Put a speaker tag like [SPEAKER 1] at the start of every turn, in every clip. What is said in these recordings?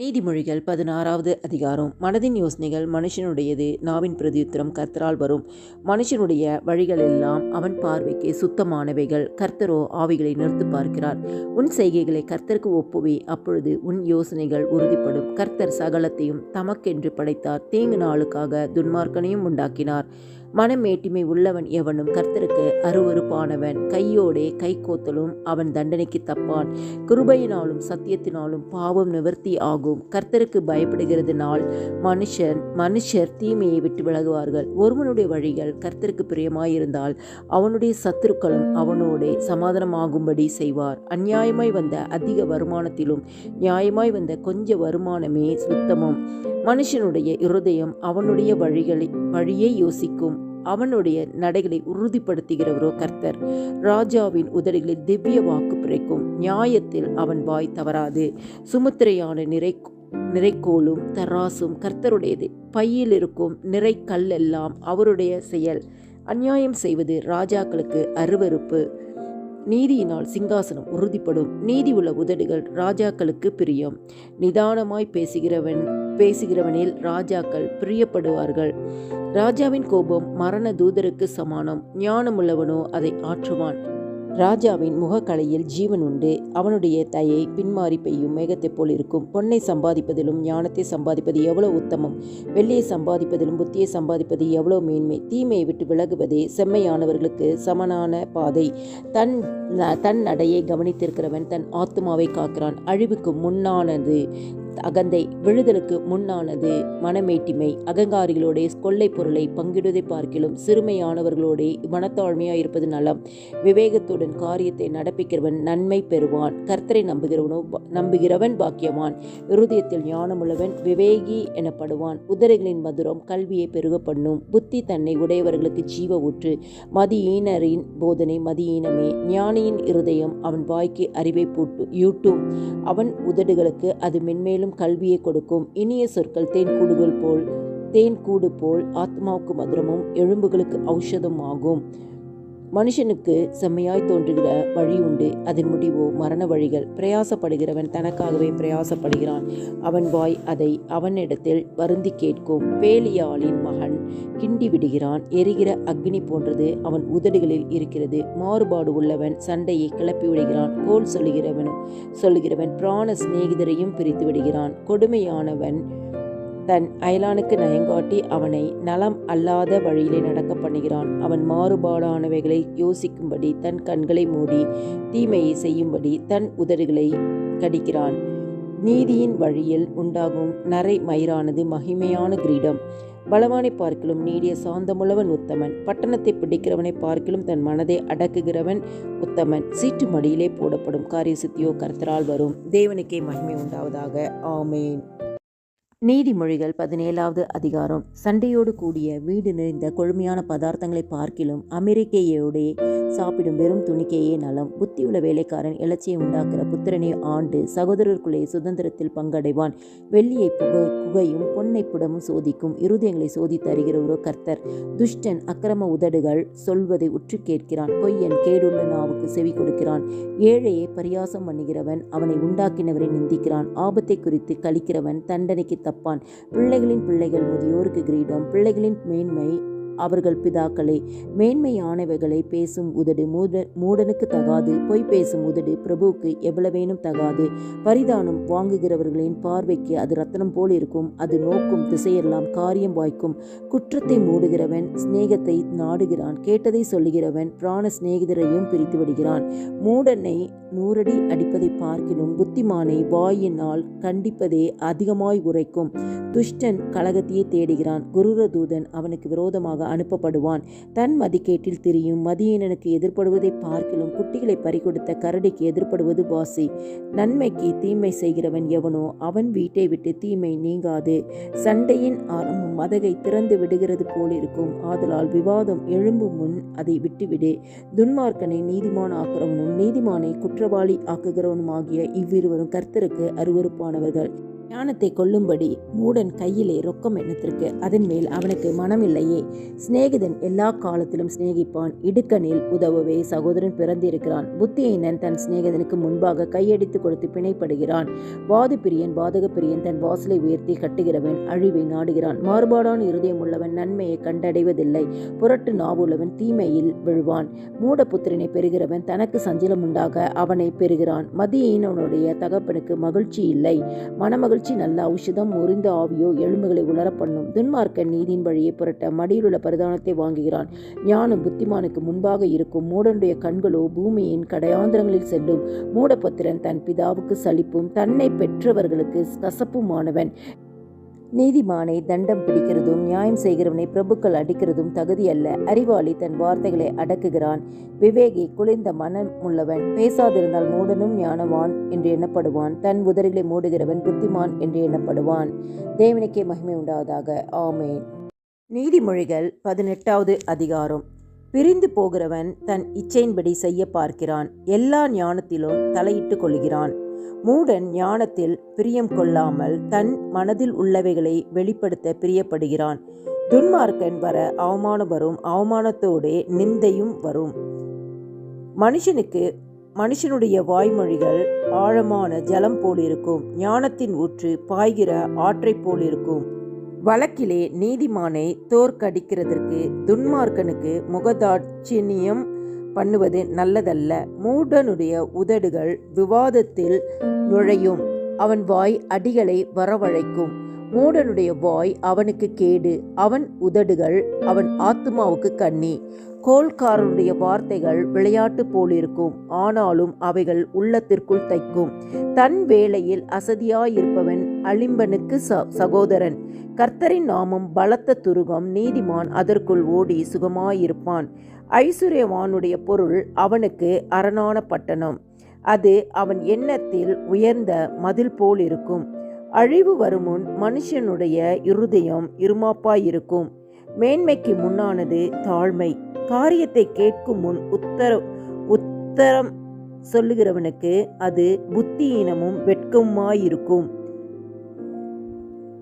[SPEAKER 1] நீதிமொழிகள் பதினாறாவது அதிகாரம். மனதின் யோசனைகள் மனுஷனுடையது. நாவின் பிரதியுத்திரம் கர்த்தரால் வரும். மனுஷனுடைய வழிகளெல்லாம் அவன் பார்வைக்கு சுத்தமானவைகள். கர்த்தரோ ஆவிகளை நிறுத்து பார்க்கிறார். உன் செய்கைகளை கர்த்தருக்கு ஒப்புவே. அப்பொழுது உன் யோசனைகள் உறுதிப்படும். கர்த்தர் சகலத்தையும் தமக்கென்று படைத்தார். தீங்கு நாளுக்காக துன்மார்க்கனையும் உண்டாக்கினார். மனமேட்டிமை உள்ளவன் எவனும் கர்த்தருக்கு அருவருப்பானவன். கையோடே கைகோத்தலும் அவன் தண்டனைக்கு தப்பான். கிருபையினாலும் சத்தியத்தினாலும் பாவம் நிவர்த்தி ஆகும். கர்த்தருக்கு பயப்படுகிறதுனால் மனுஷன் மனுஷர் தீமையை விட்டு விலகுவார்கள். ஒருவனுடைய வழிகள் கர்த்தருக்கு பிரியமாயிருந்தால் அவனுடைய சத்துருக்களும் அவனோடே சமாதானமாகும்படி செய்வார். அந்நியாயமாய் வந்த அதிக வருமானத்திலும் நியாயமாய் வந்த கொஞ்ச வருமானமே சுத்தமும். மனுஷனுடைய இருதயம் அவனுடைய வழிகளை வழியை யோசிக்கும். அவனுடைய நடைகளை உறுதிப்படுத்துகிறவரோ கர்த்தர். ராஜாவின் உதடுகளில் திவ்ய வாக்கு பிறக்கும். நியாயத்தில் அவன் வாய் தவறாது. சுமுத்திரையான நிறை நிறைக்கோளும் தராசும் கர்த்தருடையது. பையில் இருக்கும் நிறை கல்லெல்லாம் அவருடைய செயல். அநியாயம் செய்வது ராஜாக்களுக்கு அருவருப்பு. நீதியினால் சிங்காசனம் உறுதிப்படும். நீதி உள்ள உதடுகள் ராஜாக்களுக்கு பிரியம். நிதானமாய் பேசுகிறவன் பேசுகிறவனில் ராஜாக்கள் பிரியப்படுவார்கள். ராஜாவின் கோபம் மரண தூதருக்கு சமானம். ஞானமுள்ளவனோ அதை ஆற்றுவான். ராஜாவின் முகக்கலையில் ஜீவன் உண்டு. அவனுடைய தயை பின்மாறி பெய்யும் மேகத்தைப் போல் இருக்கும். பொன்னை சம்பாதிப்பதிலும் ஞானத்தை சம்பாதிப்பது எவ்வளவு உத்தமம். வெள்ளியை சம்பாதிப்பதிலும் புத்தியை சம்பாதிப்பது எவ்வளவு மேன்மை. தீமையை விட்டு விலகுவதே செம்மையானவர்களுக்கு சமனான பாதை. தன் தன் நடையை கவனித்திருக்கிறவன் தன் ஆத்மாவை காக்கிறான். அழிவுக்கு முன்னானது அகந்தை விழுதலுக்கு முன்னானது மனமேட்டிமை. அகங்காரிகளோட கொள்ளை பொருளை பங்கிடுவதை பார்க்கிலும் சிறுமையானவர்களோட மனத்தாழ்மையாக இருப்பது நலம். விவேகத்துடன் காரியத்தை நடப்பிக்கிறவன் நன்மை பெறுவான். கர்த்தரை நம்புகிறவனோ நம்புகிறவன் பாக்கியவான். இருதயத்தில் ஞானமுள்ளவன் விவேகி எனப்படுவான். உதரைகளின் மதுரம் கல்வியை பெருக பண்ணும் புத்தி தன்னை உடையவர்களுக்கு ஜீவ ஊற்று மதியீனரின் போதனை மதியீனமே. ஞானியின் இருதயம் அவன் வாய்க்கு அறிவை பூட்டு யூட்டும். அவன் உதடுகளுக்கு அது மென்மேலும் மேலும் கல்வியை கொடுக்கும் இனிய சொற்கள் தேன் கூடுகள் போல் தேன் கூடு போல் ஆத்மாவுக்கு மதுரமும் எலும்புகளுக்கு ஔஷதம் ஆகும். மனுஷனுக்கு செம்மையாய் தோன்றுகிற வழி உண்டு. அதன் முடிவோ மரண வழிகள். பிரயாசப்படுகிறவன் தனக்காகவே பிரயாசப்படுகிறான். அவன் வாய் அதை அவனிடத்தில் வருந்தி கேட்கும். பேலியாளின் மகன் கிண்டி விடுகிறான். எரிகிற அக்னி போன்றது அவன் உதடுகளில் இருக்கிறது. மாறுபாடு உள்ளவன் சண்டையை கிளப்பி விடுகிறான். கோல் சொல்லுகிறவனும் சொல்லுகிறவன் பிராண சிநேகிதரையும் பிரித்து விடுகிறான். கொடுமையானவன் தன் அயலானுக்கு நயங்காட்டி அவனை நலம் அல்லாத வழியிலே நடக்க பண்ணுகிறான். அவன் மாறுபாடானவைகளை யோசிக்கும்படி தன் கண்களை மூடி தீமையை செய்யும்படி தன் உதடுகளை கடிக்கிறான். நீதியின் வழியில் உண்டாகும் நரை மயிரானது மகிமையான கிரீடம். பலவானை பார்க்கிலும் நீடிய சாந்தமுள்ளவன் உத்தமன். பட்டணத்தை பிடிக்கிறவனை பார்க்கிலும் தன் மனதை அடக்குகிறவன் உத்தமன். சீட்டு மடியிலே போடப்படும் காரிய சித்தியோ கர்த்தரால் வரும். தேவனுக்கே மகிமை உண்டாவதாக. ஆமேன். நீதிமொழிகள் பதினேழாவது அதிகாரம். சண்டையோடு கூடிய வீடு நிறைந்த கொழுமையான பதார்த்தங்களை பார்க்கிலும் அமெரிக்கையோடே சாப்பிடும் வெறும் துணிக்கையே நலம். புத்தியுள்ள வேலைக்காரன் இலச்சியை உண்டாக்குற புத்திரனை ஆண்டு சகோதரருக்குள்ளே சுதந்திரத்தில் பங்கடைவான். வெள்ளியை புகை புகையும் பொன்னை புடமும் சோதிக்கும் இருதயங்களை சோதி தருகிறவரோ கர்த்தர். துஷ்டன் அக்கிரம உதடுகள் சொல்வதை உற்று கேட்கிறான். பொய்யன் கேடுள்ள நாவுக்கு செவி கொடுக்கிறான். ஏழையை பரியாசம் பண்ணுகிறவன் அவனை உண்டாக்கினவரை நிந்திக்கிறான். ஆபத்தை குறித்து கழிக்கிறவன் தண்டனைக்கு தப்பான். பிள்ளைகளின் பிள்ளைகள் முதியோருக்கு கிரீடம் பிள்ளைகளின் மேன்மை அவர்கள் பிதாக்களே மேன்மையானவைகளை பேசும் உதடு மூட மூடனுக்கு தகாது பொய் பேசும் உதடு பிரபுவுக்கு எவ்வளவேனும் தகாது. பரிதானம் வாங்குகிறவர்களின் பார்வைக்கு அது ரத்தனம் போல் இருக்கும் அது நோக்கும் திசையெல்லாம் காரியம் வாய்க்கும். குற்றத்தை மூடுகிறவன் சிநேகத்தை நாடுகிறான் கேட்டதை சொல்லுகிறவன் பிராண சிநேகிதரையும் பிரித்து விடுகிறான். மூடனை நூறடி அடிப்பதை பார்க்கிலும் புத்திமானை வாயினால் கண்டிப்பதே அதிகமாய் உரைக்கும். துஷ்டன் கழகத்தையே தேடுகிறான் குருரதூதன் அவனுக்கு விரோதமாக அனுப்பப்படுவான். தன் மதிக்கேட்டில் திரியும் மதியனனுக்கு எதிர்ப்படுவதை பார்க்கிலும் குட்டிகளை பறிகொடுத்த கரடிக்கு எதிர்ப்படுவது வாசி. நன்மைக்கு தீமை செய்கிறவன் எவனோ அவன் வீட்டை விட்டு தீமை நீங்காது. சண்டையின் ஆரம்பம் மதகை திறந்து விடுகிறது போலிருக்கும். ஆதலால் விவாதம் எழும்பும் முன் அதை விட்டுவிடு. துன்மார்க்கனை நீதிமான் ஆக்குறவனும் நீதிமானை குற்றவாளி ஆக்குகிறவனும் ஆகிய இவ்விருவரும் கர்த்தருக்கு அருவறுப்பானவர்கள் ஞானத்தை கொல்லும்படி மூடன் கையிலே ரொக்கம் எண்ணத்திற்கு அதன் மேல் அவனுக்கு மனமில்லையே. சிநேகிதன் எல்லா காலத்திலும் சிநேகிப்பான். இடுக்கனில் உதவவே சகோதரன் பிறந்திருக்கிறான். புத்தியினன் தன் சிநேகிதனுக்கு முன்பாக கையடித்து கொடுத்து பிணைப்படுகிறான். வாது பிரியன் பாதக பிரியன் தன் வாசலை உயர்த்தி கட்டுகிறவன் அழிவை நாடுகிறான். மாறுபாடான இருதயம் உள்ளவன் நன்மையை கண்டடைவதில்லை. புரட்டு நாவுள்ளவன் தீமையில் விழுவான். மூடபுத்திரனை பெறுகிறவன் தனக்கு சஞ்சலம் உண்டாக அவனை பெறுகிறான். மதியினனுடைய தகப்பனுக்கு மகிழ்ச்சி இல்லை. மனமகிழ்ச்சி நல்ல ஔஷதம் முறிந்த ஆவியோ எலும்புகளை உலர பண்ணும். துன்மார்க்கன் நீதியின் வழியை புரட்ட மடியிலுள்ள பரிதானத்தை வாங்குகிறான். ஞானம் புத்திமானுக்கு முன்பாக இருக்கும் மூடனுடைய கண்களோ பூமியின் கடையாந்திரங்களில் செல்லும். மூடபத்திரன் தன் பிதாவுக்கு சலிப்பும் தன்னை பெற்றவர்களுக்கு கசப்புமானவன். நீதிமானை தண்டம் பிடிக்கிறதும் நியாயம் செய்கிறவனை பிரபுக்கள் அடிக்கிறதும் தகுதியல்ல அறிவாளி தன் வார்த்தைகளை அடக்குகிறான். விவேகி குளிர்ந்த மனம் உள்ளவன். பேசாதிருந்தால் மூடனும் ஞானவான் என்று எண்ணப்படுவான். தன் உதறிகளை மூடுகிறவன் புத்திமான் என்று எண்ணப்படுவான். தேவனுக்கே மகிமை உண்டாவதாக. ஆமேன். நீதிமொழிகள் பதினெட்டாவது அதிகாரம். பிரிந்து போகிறவன் தன் இச்சையின்படி செய்ய பார்க்கிறான். எல்லா ஞானத்திலும் தலையிட்டு கொள்கிறான். மூடன் ஞானத்தில் பிரியம் கொள்ளாமல் தன் மனதில் உள்ளவைகளை வெளிப்படுத்த பிரியப்படுகிறான். துன்மார்க்கன் வர அவமானம் வரும் அவமானத்தோடே நிந்தையும் வரும். மனுஷனுக்கு மனுஷனுடைய வாய்மொழிகள் ஆழமான ஜலம் போலிருக்கும் ஞானத்தின் ஊற்று பாய்கிற ஆற்றை போலிருக்கும். வழக்கிலே நீதிமானை தோற்கடிக்கிறதற்கு துன்மார்க்கனுக்கு முகதாட்சிணியம் பண்ணுவது நல்லதல்ல. மூடனுடைய உதடுகள் விவாதத்தில் நுழையும். அவன் வாய் அடிகளை வரவழைக்கும். மூடனுடைய வாய் அவனுக்கு கேடு. அவன் உதடுகள் அவன் ஆத்மாவுக்கு கண்ணி. கோல்காரனுடைய வார்த்தைகள் விளையாட்டு போலிருக்கும். ஆனாலும் அவைகள் உள்ளத்திற்குள் தைக்கும். தன் வேளையில் அசதியாயிருப்பவன் அலிம்பனுக்கு ச சகோதரன். கர்த்தரின் நாமம் பலத்த துருகம் நீதிமான் அதற்குள் ஓடி சுகமாயிருப்பான். ஐஸ்வர்யவானுடைய பொருள் அவனுக்கு அரணான பட்டணம். அது அவன் எண்ணத்தில் உயர்ந்த மதில் போல் இருக்கும் அழிவு வருமுன் மனுஷனுடைய இருதயம் இருமாப்பாயிருக்கும். மேன்மைக்கு முன்னானது தாழ்மை. காரியத்தை கேட்கும் முன் உத்தர உத்தரம் சொல்லுகிறவனுக்கு அது புத்தியீனமும் வெட்கமாயிருக்கும்.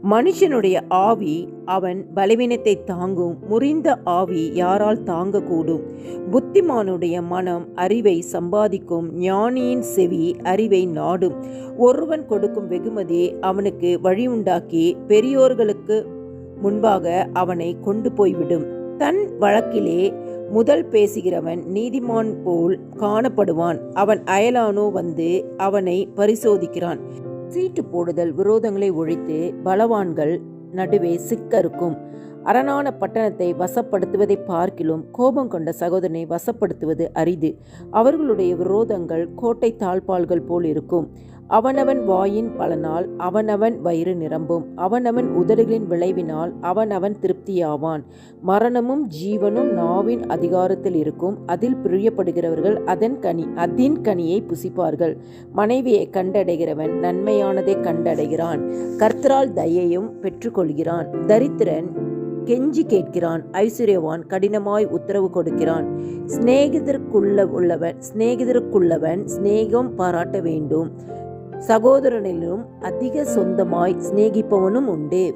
[SPEAKER 1] மனுஷனுடைய ஆவி அவன் பலவீனத்தை தாங்கும் முறிந்த ஆவி யாரால் தாங்கக்கூடும். புத்திமானுடைய மனம் அறிவை சம்பாதிக்கும் ஞானியின் செவி அறிவை நாடும். ஒருவன் கொடுக்கும் வெகுமதி அவனுக்கு வழி உண்டாக்கி பெரியோர்களுக்கு முன்பாக அவனை கொண்டு போய்விடும். தன் வழக்கிலே முதல் பேசுகிறவன் நீதிமான் போல் காணப்படுவான். அவன் அயலானோ வந்து அவனை பரிசோதிக்கிறான். சீட்டு போடுதல் விரோதங்களை ஒழித்து பலவான்கள் நடுவே சிக்கருக்கும். அரணான பட்டணத்தை வசப்படுத்துவதை பார்க்கிலும் கோபம் கொண்ட சகோதரனை வசப்படுத்துவது அரிது. அவர்களுடைய விரோதங்கள் கோட்டை தாழ்பால்கள் போல் இருக்கும். அவனவன் வாயின் பலனால் அவனவன் வயிறு நிரம்பும். அவனவன் உதடுகளின் விளைவினால் அவனவன் திருப்தியாவான். மரணமும் ஜீவனும் நாவின் அதிகாரத்தில் இருக்கும். அதில் பிரியப்படுகிறவர்கள் அதன் கனி அதின் கனியை புசிப்பார்கள். மனைவியை கண்டடைகிறவன் நன்மையானதை கண்டடைகிறான். கர்த்தரால் தயையும் பெற்றுக்கொள்கிறான். தரித்திரன் கெஞ்சி கேட்கிறான். ஐஸ்வர்யவான் கடினமாய் உத்தரவு கொடுக்கிறான். சிநேகிதருக்குள்ள உள்ளவன் சிநேகிதருக்குள்ளவன் சிநேகம் பாராட்ட வேண்டும். சகோதரனிலும் அதிக சொந்தமாய் சிநேகிப்பவனும் உண்டு.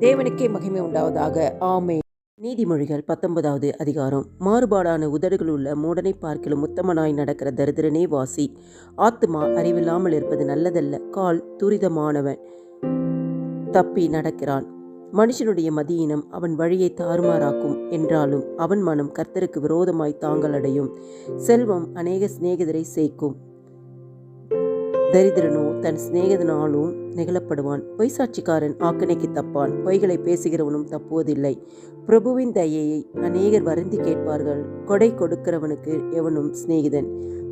[SPEAKER 1] தேவனுக்கே மகிமை உண்டாவதாக. ஆமே நீதிமொழிகள் பத்தொன்பதாவது அதிகாரம். மாறுபாடான உதடுகள் உள்ள மூடனை பார்க்கிலும் உத்தமனாய் நடக்கிற தரித்திரனே வாசி. ஆத்மா அறிவில்லாமல் இருப்பது நல்லதல்ல. கால் துரிதமானவன் தப்பி நடக்கிறான். மனுஷனுடைய மதியினம் அவன் வழியை தாறுமாறாக்கும் என்றாலும் அவன் மனம் கர்த்தருக்கு விரோதமாய் தாங்கள் அடையும் செல்வம் அநேக சிநேகிதரை சேர்க்கும். தரித்திரனோ தன் சிநேகிதனாலும் நிகழப்படுவான். பொய்சாட்சிக்காரன் ஆக்கணைக்கு தப்பான். பொய்களை பேசுகிறவனும் தப்புவதில்லை. பிரபுவின் தயையை அநேகர் வருந்தி கேட்பார்கள். கொடை கொடுக்கிறவனுக்கு எவனும் சிநேகிதன்.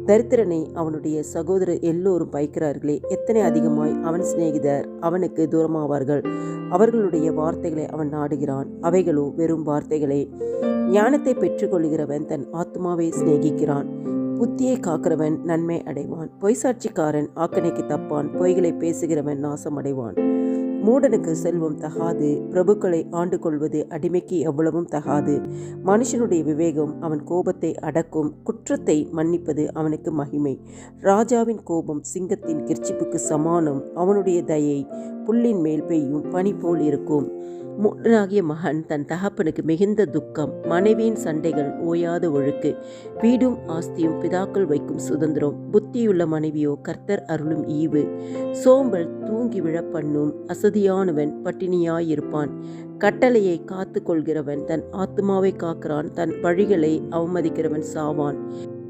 [SPEAKER 1] தரித்திரனை அவனுடைய சகோதரர் எல்லோரும் பயக்கிறார்களே. எத்தனை அதிகமாய் அவன் சிநேகிதர் அவனுக்கு தூரமாவார்கள். அவர்களுடைய வார்த்தைகளை அவன் நாடுகிறான். அவைகளோ வெறும் வார்த்தைகளே. ஞானத்தை பெற்றுக்கொள்கிறவன் தன் ஆத்மாவை சிநேகிக்கிறான். புத்தியை காக்கிறவன் நன்மை அடைவான். பொய்சாட்சிக்காரன் ஆக்கணைக்கு தப்பான். பொய்களை பேசுகிறவன் நாசம் அடைவான். மூடனுக்கு செல்வம் தகாது. பிரபுக்களை ஆண்டு கொள்வது அடிமைக்கு எவ்வளவும் தகாது. மனுஷனுடைய விவேகம் அவன் கோபத்தை அடக்கும். குற்றத்தை மன்னிப்பது அவனுக்கு மகிமை. ராஜாவின் கோபம் சிங்கத்தின் கிர்ச்சிப்புக்கு சமானம். அவனுடைய தயை புல்லின் மேல் பெய்யும் பனி போல் இருக்கும். மூடனாகிய மகன் தன் தகப்பனுக்கு மிகுந்த துக்கம். மனைவியின் சண்டைகள் ஓயாத ஒழுக்கு. வீடும் ஆஸ்தியும் பிதாக்கள் வைக்கும் சுதந்திரம். புத்தியுள்ள மனைவியோ கர்த்தர் அருளும் ஈவு. சோம்பல் தூங்கி விழப்பண்ணும் அசதியானவன் பட்டினியாயிருப்பான். கட்டளையை காத்து கொள்கிறவன் தன் ஆத்மாவை காக்கிறான். தன் வழிகளை அவமதிக்கிறவன் சாவான்.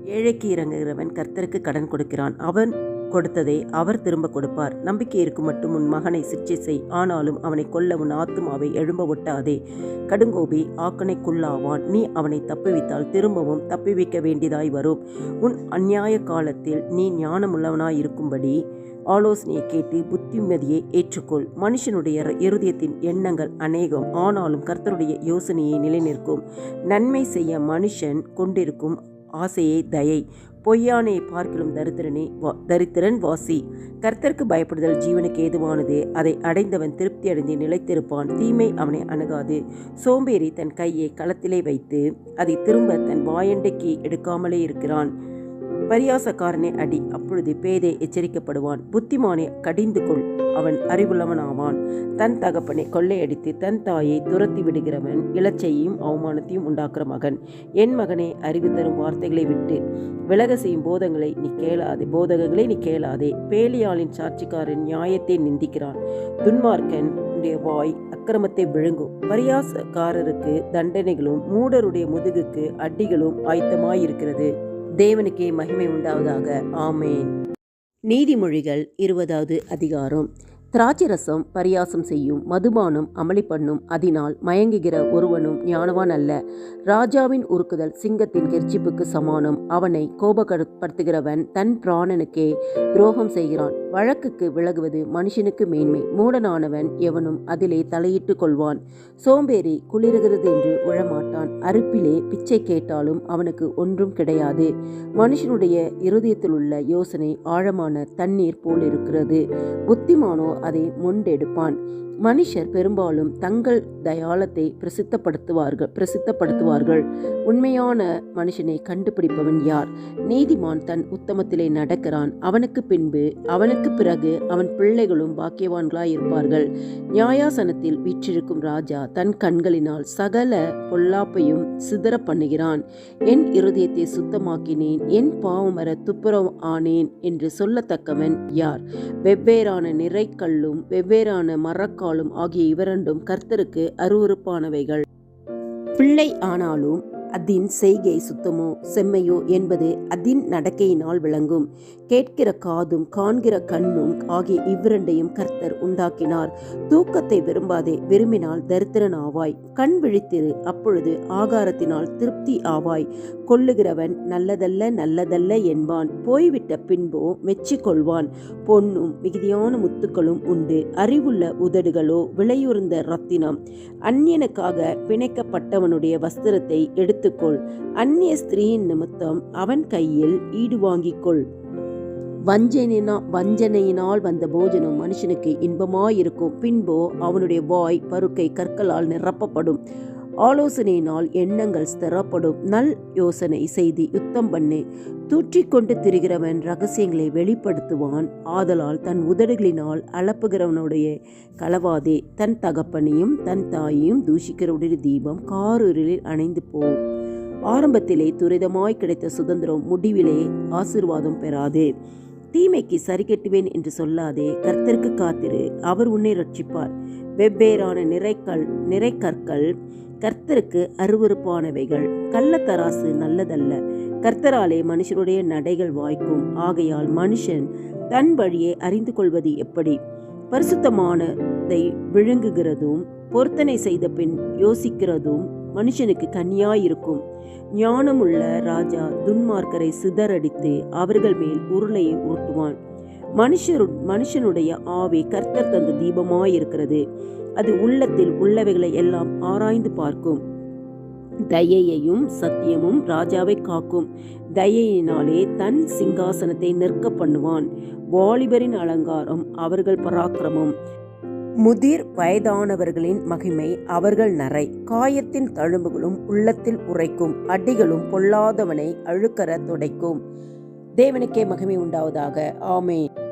[SPEAKER 1] ஏழைக்கு இறங்குகிறவன் கர்த்தருக்கு கடன் கொடுக்கிறான். அவன் கொடுத்ததை அவர் திரும்ப கொடுப்பார். நம்பிக்கை இருக்கும் மட்டும் உன் மகனை சிற்றை செய். ஆனாலும் அவனை கொல்ல உன் ஆத்துமாவை எழும்ப ஒட்டாதே. கடுங்கோபி ஆக்கனைக்குள்ளாவான். நீ அவனை தப்புவித்தால் திரும்பவும் தப்புவிக்க வேண்டியதாய் வரும். உன் அந்நியாய காலத்தில் நீ ஞானமுள்ளவனாய் இருக்கும்படி ஆலோசனையை கேட்டு புத்திமதியை ஏற்றுக்கொள். மனுஷனுடைய இருதயத்தின் எண்ணங்கள் அநேகம். ஆனாலும் கர்த்தருடைய யோசனையை நிலைநிற்கும். நன்மை செய்ய மனுஷன் கொண்டிருக்கும் ஆசையை தயை பொய்யானை பார்க்கிலும் தரித்திரனே வா தரித்திரன் வாசி. கர்த்தருக்கு பயப்படுதல் ஜீவனுக்கு ஏதுவானது. அதை அடைந்தவன் திருப்தி அடைந்து நிலைத்திருப்பான். தீமை அவனை அணுகாது. சோம்பேறி தன் கையை களத்திலே வைத்து அதை திரும்ப தன் வாயண்டைக்கு எடுக்காமலே இருக்கிறான். பரியாசக்காரனை அடி. அப்பொழுது பேதை எச்சரிக்கப்படுவான். புத்திமானை கடிந்து கொள். அவன் அறிவுள்ளவனாவான். தன் தகப்பனை கொள்ளையடித்து தன் தாயை துரத்தி விடுகிறவன் இலச்சையும் அவமானத்தையும் உண்டாக்குற மகன். என் மகனே அறிவு தரும் வார்த்தைகளை விட்டு. விலக செய்யும் போதங்களை நீ கேளாதே. போதகங்களை நீ கேளாதே. பேலியாளின் சாட்சிக்காரன் நியாயத்தை நிந்திக்கிறான். துன்மார்க்கன் வாய் அக்கிரமத்தை விழுங்கும் பரியாசக்காரருக்கு தண்டனைகளும் மூடருடைய முதுகுக்கு அடிகளும் ஆயத்தமாயிருக்கிறது. தேவனுக்கே மகிமை உண்டாவதாக. ஆமேன். நீதிமொழிகள் இருபதாவது அதிகாரம். திராட்சை ரசம் பரியாசம் செய்யும் மதுபானம் அமளி பண்ணும் அதனால் மயங்குகிற ஒருவனும் ஞானவான் அல்ல. ராஜாவின் உருக்குதல் சிங்கத்தின் கெர்ச்சிப்புக்கு சமானம். அவனை கோபப்படுத்துகிறவன் தன் பிராணனுக்கே துரோகம் செய்கிறான். வழக்குக்கு விலகுவது மனுஷனுக்கு மேன்மை. மூடனானவன் எவனும் அதிலே தலையிட்டு கொள்வான். சோம்பேறி குளிர்கிறது என்று உழமாட்டான். அறுப்பிலே பிச்சை கேட்டாலும் அவனுக்கு ஒன்றும் கிடையாது. மனுஷனுடைய இருதயத்தில் உள்ள யோசனை ஆழமான தண்ணீர் போல் இருக்கிறது. புத்திமானோ அதை முண்டெடுப்பான். மனுஷர் பெரும்பாலும் தங்கள் தயாளத்தை பிரசித்தப்படுத்துவார்கள் பிரசித்தப்படுத்துவார்கள். உண்மையான மனுஷனை கண்டுபிடிப்பவன் யார்? நீதிமான் தன் உத்தமத்திலே நடக்கிறான். அவனுக்கு பின்பு அவனுக்கு பிறகு அவன் பிள்ளைகளும் பாக்கியவான்களாய் இருப்பார்கள். நியாயாசனத்தில் வீற்றிருக்கும் ராஜா தன் கண்களினால் சகல பொல்லாப்பையும் சிதற பண்ணுகிறான். என் இருதயத்தை சுத்தமாக்கினேன் என் பாவமர துப்புரம் ஆனேன் என்று சொல்லத்தக்கவன் யார்? வெவ்வேறான நிறைக்கல்லும் வெவ்வேறான மரக்கால் காலும் ஆகிய இவரண்டும் கர்த்தருக்கு அருவறுப்பானவைகள் பிள்ளை ஆனாலும் அதின் செய்கை சுத்தமோ செம்மையோ என்பது அதின் நடக்கையினால் விளங்கும். கேட்கிற காதும் காண்கிற கண்ணும் ஆகிய இவ்விரண்டையும் கர்த்தர் உண்டாக்கினார். தூக்கத்தை விரும்பாதே விரும்பினால் தரித்திரன் ஆவாய் கண் விழித்திரு அப்பொழுது ஆகாரத்தினால் திருப்தி ஆவாய். கொள்ளுகிறவன் நல்லதல்ல நல்லதல்ல என்பான். போய்விட்ட பின்போ மெச்சிக்கொள்வான். பொன்னும் மிகுதியான முத்துக்களும் உண்டு. அறிவுள்ள உதடுகளோ விலையுறந்த ரத்தினம் அந்நியனுக்காக பிணைக்கப்பட்டவனுடைய வஸ்திரத்தை எடுத்து எடுத்துக்கொள். அந்நிய ஸ்திரீயின் நிமித்தம் அவன் கையில் ஈடு வாங்கிக்கொள். வஞ்சனினா வஞ்சனையினால் வந்த போஜனம் மனுஷனுக்கு இன்பமாயிருக்கும். பின்போ அவனுடைய வாய் பருக்கை கற்களால் நிரப்பப்படும். ஆலோசனையினால் எண்ணங்கள் ஸ்திரப்படும். நல் யோசனை செய்து யுத்தம் பண்ணு. தூற்றிக்கொண்டு திரிகிறவன் ரகசியங்களை வெளிப்படுத்துவான். ஆதலால் தன் உதடுகளினால் அளப்புகிறவனுடைய களவாதே தன் தகப்பனையும் தன் தாயையும் தூஷிக்கிறவுடைய தீபம் காரூரில் அணைந்து போ. ஆரம்பத்திலே துரிதமாய் கிடைத்த சுதந்திரம் முடிவிலே ஆசிர்வாதம் பெறாது. தீமைக்கு சரி கட்டுவேன் என்று சொல்லாதே கர்த்தருக்கு காத்திரு அவர் உன்னை ரட்சிப்பார். வெவ்வேறான நிறைக்கல் நிறைக்கற்கள் கர்த்தருக்கு அருவறுப்பானவைகள் கள்ளத்தராசு நல்லதல்ல. கர்த்தராலே மனுஷருடைய நடைகள் வாய்க்கும். ஆகையால் மனுஷன் தன் வழியை அறிந்து கொள்வது எப்படி? பரிசுத்தமானதை விழுங்குகிறதும் பொருத்தனை செய்த பின் யோசிக்கிறதும் மனுஷனுக்கு கன்னியாயிருக்கும் ஞானமுள்ள ராஜா துன்மார்க்கரை சிதறடித்து அவர்கள் மேல் உருளையை உருட்டுவான் மனுஷரு மனுஷனுடைய ஆவி கர்த்தர் தந்த தீபமாயிருக்கிறது. அது உள்ளத்தில் உள்ளவைகளை எல்லாம் ஆராய்ந்து பார்க்கும். தயையையும் சத்தியமும் ராஜாவை காக்கும். தயையினாலே தன் சிங்காசனத்தை நிற்க பண்ணுவான். வாலிபரின் அலங்காரம் அவர்கள் பராக்கிரமம். முதிர் வயதானவர்களின் மகிமை அவர்கள் நரை. காயத்தின் தழும்புகளும் உள்ளத்தில் உரைக்கும் அடிகளும் பொல்லாதவனை அழுக்கற துடைக்கும். தேவனுக்கே மகிமை உண்டாவதாக. ஆமேன்.